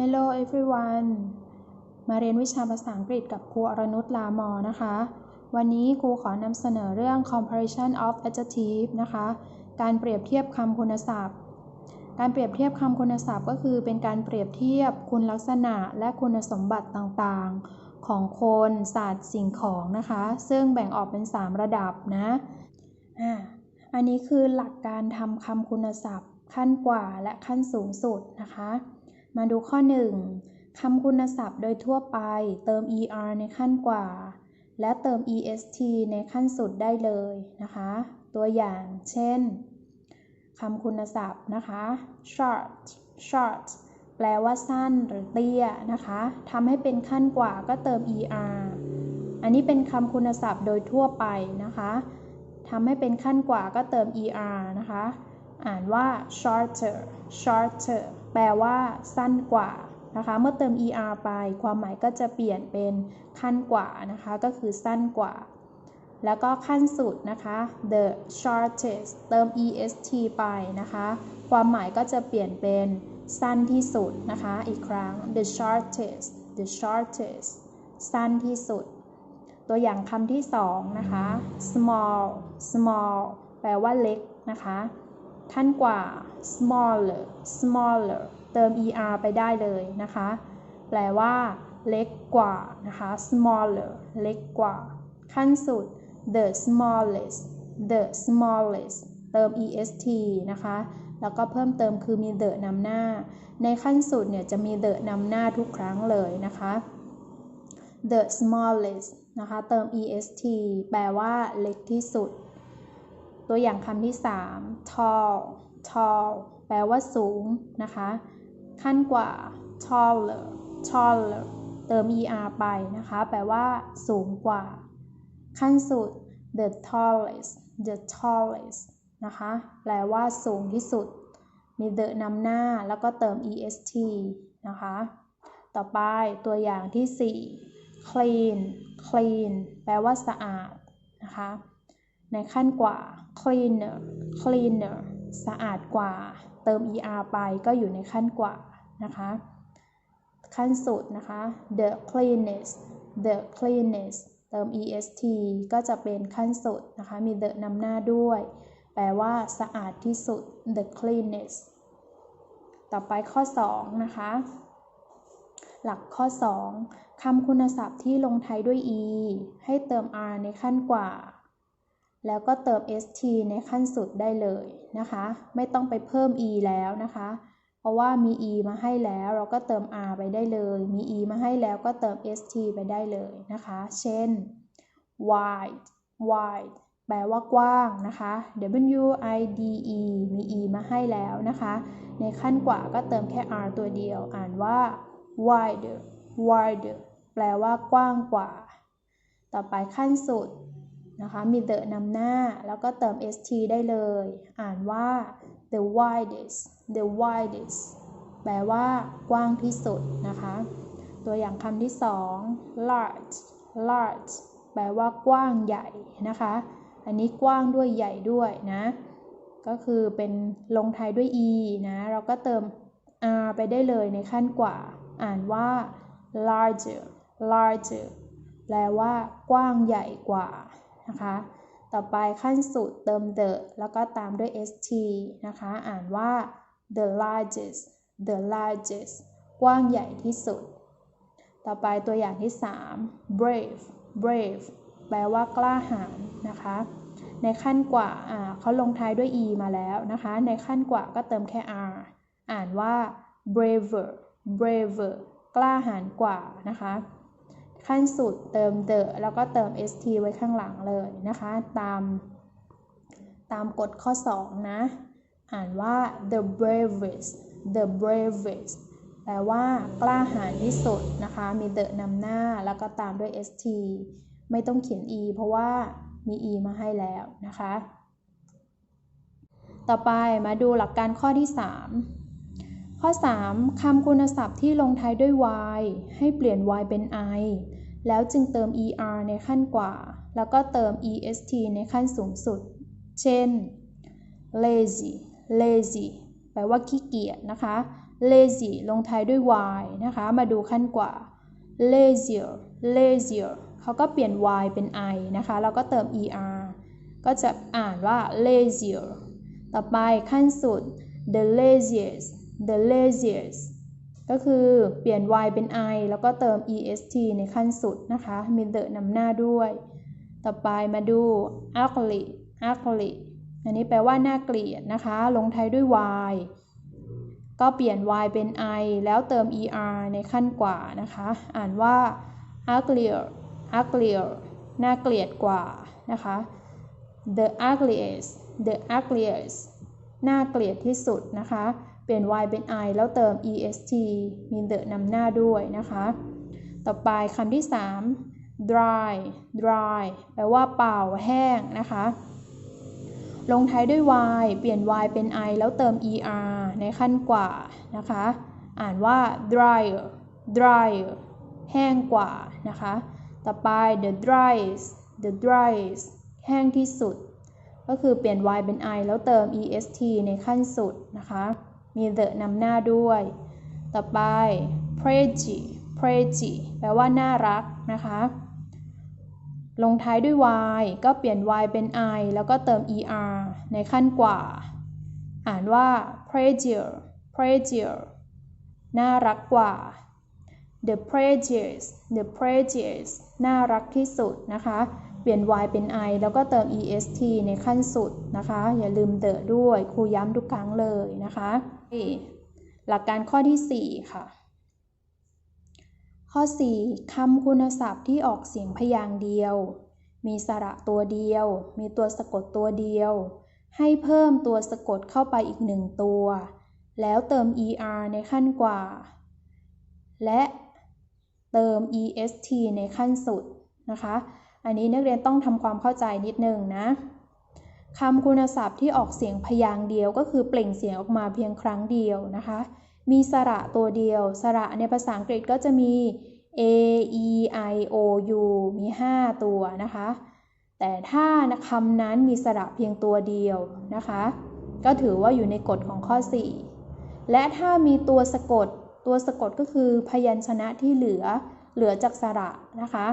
Hello everyone มาเรียนวิชาภาษาอังกฤษกับครูอรนุชลามอนะคะ วันนี้ครูขอนำเสนอเรื่อง comparison of adjective นะคะ การเปรียบเทียบคำคุณศัพท์ การเปรียบเทียบคำคุณศัพท์ก็คือเป็นการเปรียบเทียบคุณลักษณะและคุณสมบัติต่างๆ ของคนสัตว์สิ่งของนะคะ ซึ่งแบ่งออกเป็น 3 ระดับนะอ่าอันนี้คือหลักการทำคำคุณศัพท์ ขั้นกว่าและขั้นสูงสุดนะคะ มาดูข้อ 1คำคุณศัพท์โดยทั่วไป เติม er ในขั้นกว่า และเติม est ในขั้นสุดได้เลยนะคะ ตัวอย่างเช่นคำคุณศัพท์นะคะ short short แปลว่าสั้นหรือเตี้ยนะคะทำให้เป็นขั้นกว่าก็เติม er อันนี้เป็นคำคุณศัพท์โดยทั่วไปนะคะทำให้เป็นขั้นกว่าก็เติม er นะคะ อ่านว่า shorter shorter แปลว่าสั้นกว่านะคะ เมื่อเติม er ไป ความหมายก็จะเปลี่ยนเป็นขั้นกว่านะคะ ก็คือสั้นกว่า แล้วก็ขั้นสุดนะคะ the shortest เติม est ไปนะคะ ความหมายก็จะเปลี่ยนเป็นสั้นที่สุดนะคะ อีกครั้ง the shortest the shortest สั้นที่สุด ตัวอย่างคำที่สองนะคะ small small แปลว่าเล็กนะคะ ขั้นกว่า smaller smaller เติม er ไปได้เลยนะคะ แปลว่า เล็กกว่านะคะ smaller เล็กกว่า ขั้นสุด the smallest the smallest เติม est นะคะ แล้วก็เพิ่มเติมคือมี the นำหน้า ในขั้นสุดเนี่ยจะมี the นำหน้าทุกครั้งเลยนะคะ the smallest นะคะ เติม est แปลว่าเล็กที่สุด ตัวอย่างคำที่ 3 tall tall แปลว่าสูงนะคะ ขั้นกว่า taller taller เติม er ไปนะคะ แปลว่า สูงกว่า ขั้นสุด the tallest the tallest นะคะ แปลว่า สูงที่สุด มี the นำหน้าแล้วก็เติม est นะคะ ต่อไปตัวอย่างที่ 4 clean clean แปลว่าสะอาดนะคะ ในขั้นกว่า cleaner cleaner สะอาดกว่า เติม er ไปก็อยู่ในขั้นกว่านะคะ ขั้นสุดนะคะ the cleanest the cleanest เติม est ก็จะเป็นขั้นสุดนะคะ มี the นำหน้าด้วย แปลว่าสะอาดที่สุด the cleanest ต่อไปข้อ 2 นะคะ หลักข้อ 2คำคุณศัพท์ที่ลงท้ายด้วย e ให้เติม r ในขั้นกว่า แล้วก็เติม st ในขั้นสุดได้เลยนะคะ ไม่ต้องไปเพิ่ม e แล้วนะคะ เพราะว่ามี e มาให้แล้วเราก็เติม r ไปได้เลย มี e มาให้แล้วก็เติม st ไปได้เลยนะคะ เช่น wide wide แปลว่ากว้างนะคะ w i d e มี e มาให้แล้วนะคะ ในขั้นกว่าก็เติมแค่ r ตัวเดียว อ่านว่า wider wider แปลว่ากว้างกว่า ต่อไปขั้นสุด นะคะมี the นำหน้า แล้วก็เติม st ได้เลย อ่านว่า the widest the widest แปลว่ากว้างที่สุดนะคะ ตัวอย่างคำที่สอง large large แปลว่ากว้างใหญ่นะคะ อันนี้กว้างด้วยใหญ่ด้วยนะ ก็คือเป็นลงท้ายด้วย e นะ เราก็เติม r ไปได้เลยในขั้นกว่า อ่านว่า larger larger แปลว่ากว้างใหญ่กว่า นะคะ ต่อไปขั้นสุดเติม the แล้วก็ตามด้วย st นะคะ อ่านว่า the largest the largest กว้างใหญ่ที่สุด ต่อไปตัวอย่างที่ 3 brave brave แปลว่ากล้าหาญนะคะ ในขั้นกว่าเขาลงท้ายด้วย e มาแล้วนะคะ ในขั้นกว่าก็เติมแค่ r อ่านว่า braver braver กล้าหาญกว่านะคะ ขั้นสุดเติม the แล้วก็เติม st ไว้ข้างหลังเลยนะคะ ตาม ตามกฎข้อ 2 นะ อ่านว่า the bravest the bravest แปลว่ากล้าหาญที่สุดนะคะ มี the นำหน้าแล้วก็ตามด้วย st ไม่ต้องเขียน e เพราะว่ามี e มาให้แล้วนะคะ ต่อไปมาดูหลักการข้อที่ 3 ข้อ 3คำคุณศัพท์ที่ลงท้ายด้วย y ให้เปลี่ยน y เป็น i แล้วจึงเติม er ในขั้นกว่า แล้วก็เติม est ในขั้นสูงสุด เช่น lazy lazy แปลว่าขี้เกียจนะคะ lazy ลงท้ายด้วย y นะคะ มาดูขั้นกว่า lazier lazier เขาก็เปลี่ยน y เป็น i นะคะ แล้วก็เติม er ก็จะอ่านว่า lazier ต่อไปขั้นสุด the laziest the laziest ก็คือเปลี่ยน y เป็น i แล้วก็เติม est ในขั้นสุดนะคะ มี the นำหน้าด้วย ต่อไปมาดู ugly ugly อันนี้แปลว่าน่าเกลียดนะคะ ลงท้ายด้วย y ก็เปลี่ยน y เป็น i แล้วเติม er ในขั้นกว่านะคะ อ่านว่า uglier uglier น่าเกลียดกว่านะคะ the ugliest the ugliest น่าเกลียดที่สุดนะคะ เปลี่ยน y เป็น i แล้วเติม est มี the นำหน้าด้วยนะคะ ต่อไปคำที่ 3 dry dry แปลว่าเปล่าแห้งนะคะ ลงท้ายด้วย y เปลี่ยน y เป็น i แล้วเติม er ในขั้นกว่านะคะ อ่านว่า drier drier แห้งกว่านะคะ ต่อไป the driest the driest แห้งที่สุด ก็คือเปลี่ยน y เป็น i แล้วเติม est ในขั้นสุดนะคะ มี the นำหน้าด้วย ต่อไป pretty pretty แปลว่าน่ารักนะคะ ลงท้ายด้วย y ก็เปลี่ยน y เป็น i แล้วก็เติม er ในขั้นกว่า อ่านว่า prettier prettier น่ารักกว่า the prettiest the prettiest น่ารักที่สุดนะคะ เปลี่ยน y เป็น i แล้วก็เติม est ในขั้นสุดนะคะ อย่าลืมเดอด้วย ครูย้ำทุกครั้งเลยนะคะ หลักการข้อที่ 4 ค่ะ ข้อ 4คำคุณศัพท์ที่ออกเสียงพยางค์เดียว มีสระตัวเดียว มีตัวสะกดตัวเดียว ให้เพิ่มตัวสะกดเข้าไปอีกหนึ่งตัว แล้วเติม er ในขั้นกว่า และเติม est ในขั้นสุดนะคะ อันนี้นักเรียนต้องทำความเข้าใจนิดนึงนะ คำคุณศัพท์ที่ออกเสียงพยางค์เดียวก็คือเปล่งเสียงออกมาเพียงครั้งเดียวนะคะ มีสระตัวเดียว สระในภาษาอังกฤษก็จะมี a e i o u มี 5 ตัวนะคะ แต่ถ้าคำนั้นมีสระเพียงตัวเดียวนะคะ ก็ถือว่าอยู่ในกฎของข้อ 4 และถ้ามีตัวสะกด ตัวสะกดก็คือพยัญชนะที่เหลือ เหลือจากสระนะคะ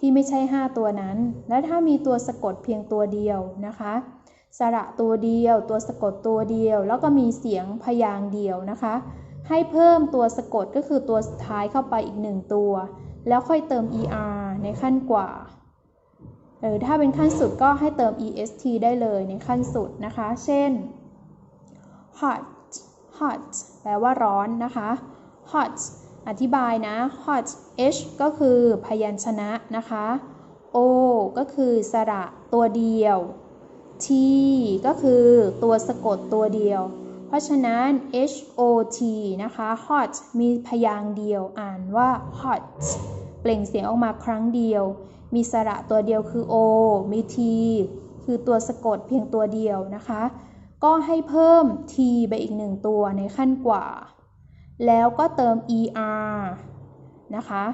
ที่ไม่ใช่ 5 ตัวนั้น และถ้ามีตัวสะกดเพียงตัวเดียวนะคะ สระตัวเดียว ตัวสะกดตัวเดียว แล้วก็มีเสียงพยางค์เดียวนะคะ ให้เพิ่มตัวสะกดก็คือตัวสุดท้ายเข้าไปอีกหนึ่งตัว แล้วค่อยเติม er ในขั้นกว่าเออถ้าเป็นขั้นสุดก็ให้เติม est ได้เลยในขั้นสุดนะคะ เช่น hot hot แปลว่าร้อนนะคะ hot อธิบายนะ hot h ก็คือพยัญชนะนะคะ o ก็คือสระตัวเดียว t ก็คือตัวสะกดตัวเดียว เพราะฉะนั้น h o t นะคะ hot มีพยางค์เดียวอ่านว่า hot เปล่งเสียงออกมาครั้งเดียว มีสระตัวเดียวคือ o มี t คือตัวสะกดเพียงตัวเดียวนะคะ ก็ให้เพิ่ม t ไปอีกหนึ่งตัวในขั้นกว่า แล้วก็เติม er นะคะ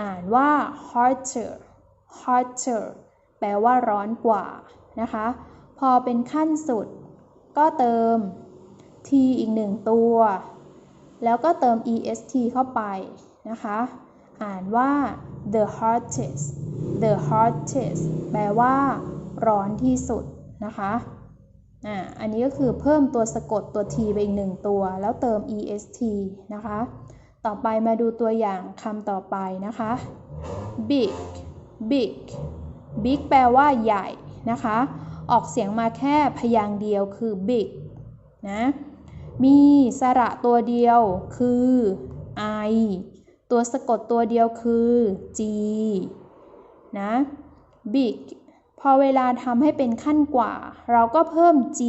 อ่านว่า hotter hotter แปลว่าร้อนกว่านะคะ พอเป็นขั้นสุด ก็เติม t อีกหนึ่งตัว แล้วก็เติม est เข้าไปนะคะ อ่านว่า the hottest the hottest แปลว่า ร้อนที่สุดนะคะ อ่าอันนี้ก็คือเพิ่มตัวสะกดตัว t ไปอีกหนึ่งตัว แล้วเติม est นะคะ ต่อไปมาดูตัวอย่างคำต่อไปนะคะ big big big แปลว่าใหญ่นะคะ ออกเสียงมาแค่พยางค์เดียวคือ big นะ มีสระตัวเดียวคือ i ตัวสะกดตัวเดียวคือ g นะ big พอเวลาทำให้เป็นขั้นกว่า เราก็เพิ่ม g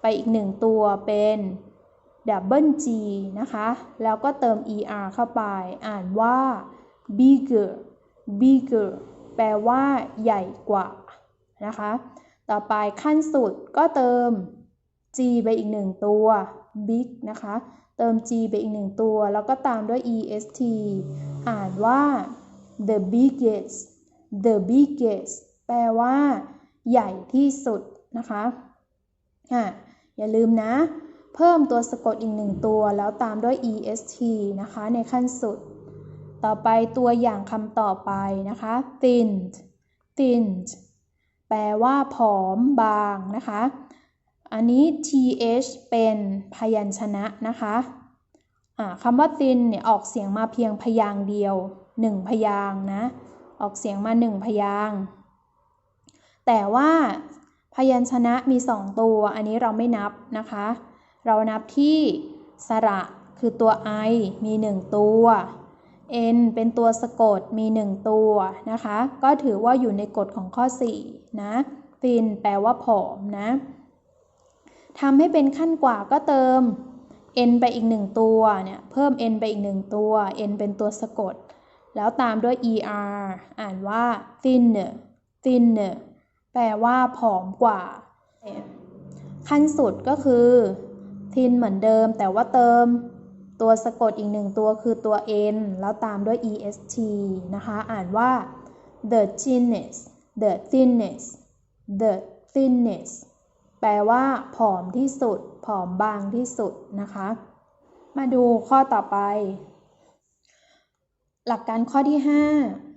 ไปอีกหนึ่งตัวเป็น double g นะคะ แล้วก็เติม er เข้าไป อ่านว่า bigger bigger แปลว่าใหญ่กว่านะคะ ต่อไปขั้นสุดก็เติม g ไปอีกหนึ่งตัว big นะคะ เติม g ไปอีกหนึ่งตัว แล้วก็ตามด้วย est อ่านว่า the biggest the biggest แปลว่า ใหญ่ที่สุดนะคะอะอย่าลืมนะ เพิ่มตัวสะกดอีกหนึ่งตัวแล้วตามด้วย est นะคะ ในขั้นสุด ต่อไปตัวอย่างคำต่อไปนะคะ thin thin แปลว่า ผอมบางนะคะ อันนี้ th เป็นพยัญชนะนะคะคำว่า thin เนี่ยออกเสียงมาเพียงพยางเดียวหนึ่งพยางนะ ออกเสียงมาหนึ่งพยาง แต่ว่าพยัญชนะมีสองตัว อันนี้เราไม่นับนะคะ เรานับที่สระคือตัว i มีหนึ่งตัว n เป็นตัวสะกดมีหนึ่งตัวนะคะ ก็ถือว่าอยู่ในกฎของข้อ 4 นะ thin แปลว่าผอมนะทำให้เป็นขั้นกว่าก็เติม n ไปอีกหนึ่งตัวเนี่ยเพิ่ม n ไปอีกหนึ่งตัว n เป็นตัวสะกด แล้วตามด้วย er อ่านว่า thinner thinner แปลว่าผอมกว่า ขั้นสุดก็คือ thin เหมือนเดิม แต่ว่าเติมตัวสะกดอีกหนึ่งตัวคือตัว n แล้วตามด้วย est นะคะ อ่านว่า the thinness the thinness the thinness แปลว่า ผอมที่สุด ผอมบางที่สุดนะคะ มาดูข้อต่อไป หลักการข้อที่ 5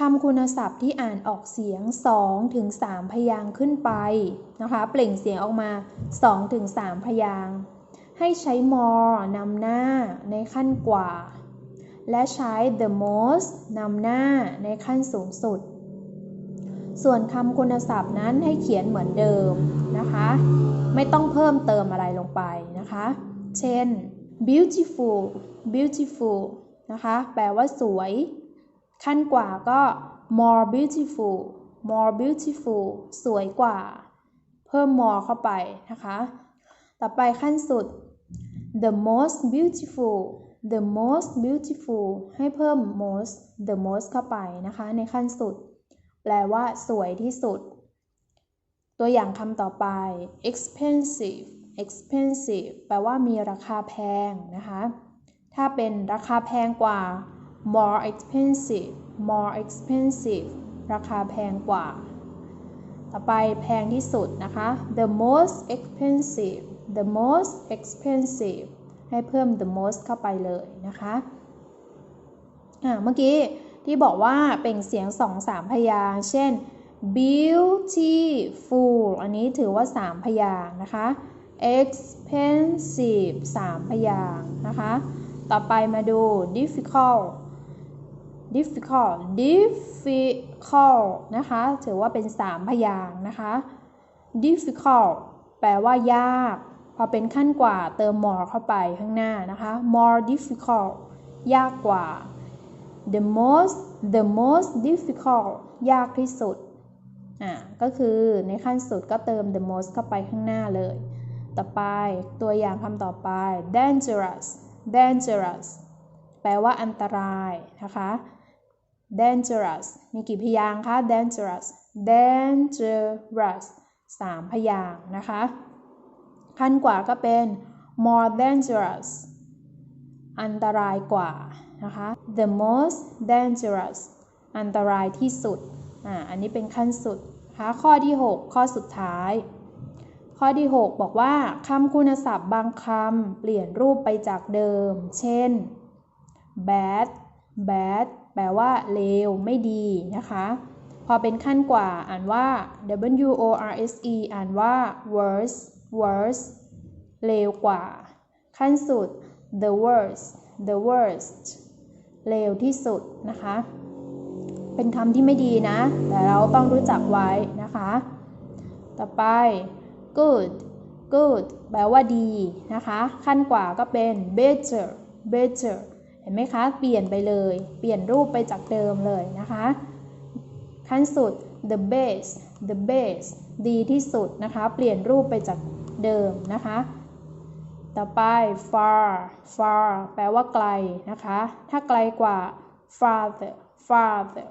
คำคุณศัพท์ที่อ่านออกเสียง 2 ถึง 3 พยางขึ้นไปนะคะ เปล่งเสียงออกมา 2 ถึง 3 พยาง ให้ใช้ more นำหน้าในขั้นกว่า และใช้ the most นำหน้าในขั้นสูงสุด ส่วนคำคุณศัพท์นั้นให้เขียนเหมือนเดิมนะคะ ไม่ต้องเพิ่มเติมอะไรลงไปนะคะ เช่น beautiful beautiful นะคะ แปลว่าสวย ขั้นกว่าก็ more beautiful more beautiful สวยกว่า เพิ่ม more เข้าไปนะคะ ต่อไปขั้นสุด the most beautiful the most beautiful ให้เพิ่ม most the most เข้าไปนะคะ ในขั้นสุด แปลว่า สวยที่สุด ตัวอย่างคำต่อไป expensive expensive แปลว่ามีราคาแพงนะคะ ถ้าเป็นราคาแพงกว่า more expensive more expensive ราคาแพงกว่า ต่อไปแพงที่สุดนะคะ the most expensive the most expensive ให้เพิ่ม the most เข้าไปเลยนะคะเมื่อกี้ที่บอกว่าเปล่งเสียงสองสามพยางเช่น beautiful อันนี้ถือว่าสามพยางนะคะ expensive สามพยางนะคะ ต่อไปมาดู difficult difficult difficult นะคะถือว่าเป็นสามพยางนะคะ difficult แปลว่ายาก พอเป็นขั้นกว่าเติม more เข้าไปข้างหน้านะคะ more difficult ยากกว่า the most the most difficult ยากที่สุดอ่าก็คือในขั้นสุดก็เติม the most เข้าไปข้างหน้าเลย ต่อไปตัวอย่างคำต่อไป dangerous dangerous แปลว่าอันตรายนะคะ dangerous มีกี่พยางคะ dangerous dangerous สามพยางนะคะ ขั้นกว่าก็เป็น more dangerous อันตรายกว่านะคะ the most dangerous อันตรายที่สุด อ่า อันนี้เป็นขั้นสุดนะคะข้อที่ 6 ข้อสุดท้าย ข้อที่ 6 บอกว่าคำคุณศัพท์บางคำเปลี่ยนรูปไปจากเดิม เช่น bad bad แปลว่าเลว ไม่ดีนะคะ พอเป็นขั้นกว่าอ่านว่า w o r s e อ่านว่า worse worse เลวกว่า ขั้นสุด the worst the worst เลวที่สุดนะคะ เป็นคำที่ไม่ดีนะ แต่เราต้องรู้จักไว้นะคะ ต่อไป good good แปลว่าดีนะคะ ขั้นกว่าก็เป็น better better เห็นไหมคะ เปลี่ยนไปเลย เปลี่ยนรูปไปจากเดิมเลยนะคะ ขั้นสุด the best the best ดีที่สุดนะคะ เปลี่ยนรูปไปจากเดิมนะคะ ต่อไป far far แปลว่าไกลนะคะ ถ้าไกลกว่า farther farther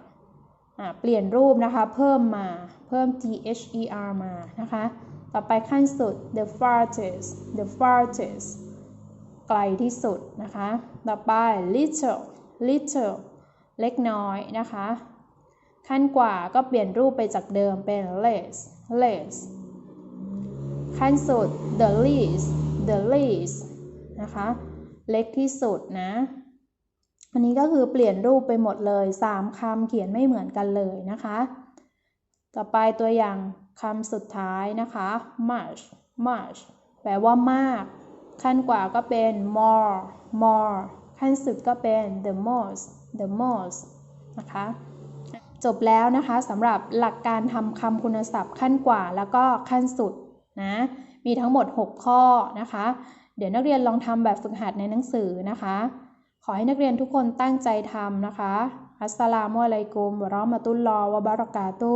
เปลี่ยนรูปนะคะ เพิ่มมา เพิ่ม ther มานะคะ ต่อไปขั้นสุด the farthest the farthest ไกลที่สุดนะคะ ต่อไป little little เล็กน้อยนะคะ ขั้นกว่าก็เปลี่ยนรูปไปจากเดิมเป็น less less ขั้นสุด the least the least นะคะ เล็กที่สุดนะ อันนี้ก็คือเปลี่ยนรูปไปหมดเลย 3คำเขียนไม่เหมือนกันเลยนะคะ ต่อไปตัวอย่างคำสุดท้ายนะคะ much much แปลว่ามาก ขั้นกว่าก็เป็น more more ขั้นสุดก็เป็น the most the most นะคะ จบแล้วนะคะสำหรับหลักการทำคำคุณศัพท์ขั้นกว่าแล้วก็ขั้นสุดนะ มีทั้งหมด 6 ข้อนะคะ เดี๋ยวนักเรียนลองทำแบบฝึกหัดในหนังสือนะคะ ขอให้นักเรียนทุกคนตั้งใจทำนะคะ อัสสลามุอะลัยกุมวะราะมะตุลลอฮ์วะบะระกาตุ